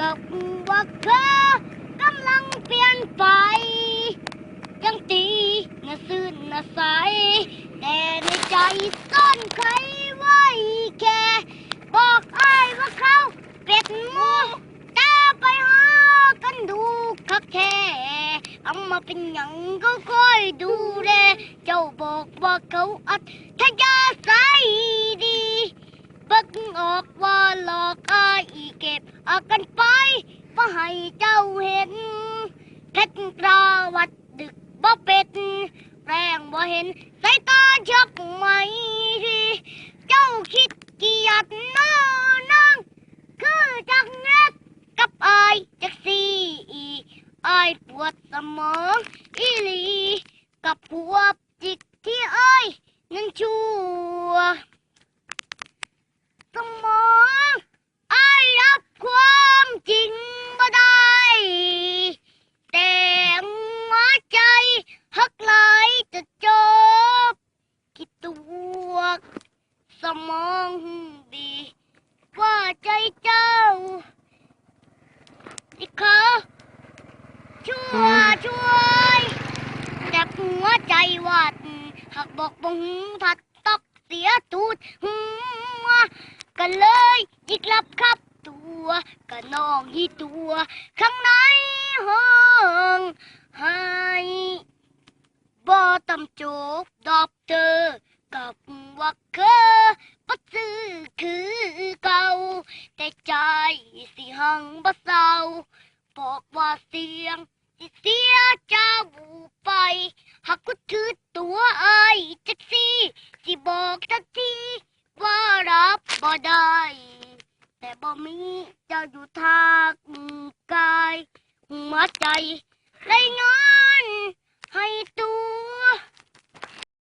กับว่าเธอกำลังเปลี่ยนไป ยังตีน่ะซื่นน่ะใส แต่ในใจซ่อนใครไว้แค่บอกอ้ายว่าเขาเป็ดงูแต่ไปหากันดูคักแท้เอามาเป็นหยังก็ค่อยดูแลเจ้าบอกว่าเขาอัดทยาศัยดี บิกออกว่าหลอกอ้ายอีเก็บเอากันไปมาให้เจ้าเห็นเพชรกราวัดดึกบ่เป็ดแรงบ่เห็นสายตาชักไหมเจ้าคิดเกียดน้อนางคือจักเน็กกับอายจักสีอายปวดสมองอีหลีกับหัวจิกที่อายนั้นชั่ว สมองอายรับความจริงบ่ได้ แต่หัวใจหักไหลายจะจบ คิดตัวสมองดี ว่าใจเจ้าที่เขาช่วยช่วยแต่หัว ใจวาดหากบอกบงผัดตอกเสียตูดหัวก็เลยยิกลับขับตัวก็น้องที่ตัวข้างในห้องให้บ่ตำโจกดอกเธอกับว่าเคอบ่ซื้อคือเก่า แต่ใจสิหังบ่เศร้าบอกว่าเสียงสิเสียเจ้า หัวเอ้ยแท็กซี่สิบอกแท็กซี่ว่ารับบ่ได้แต่บ่มีเจ้าอยู่ทางกายหัวใจเลยง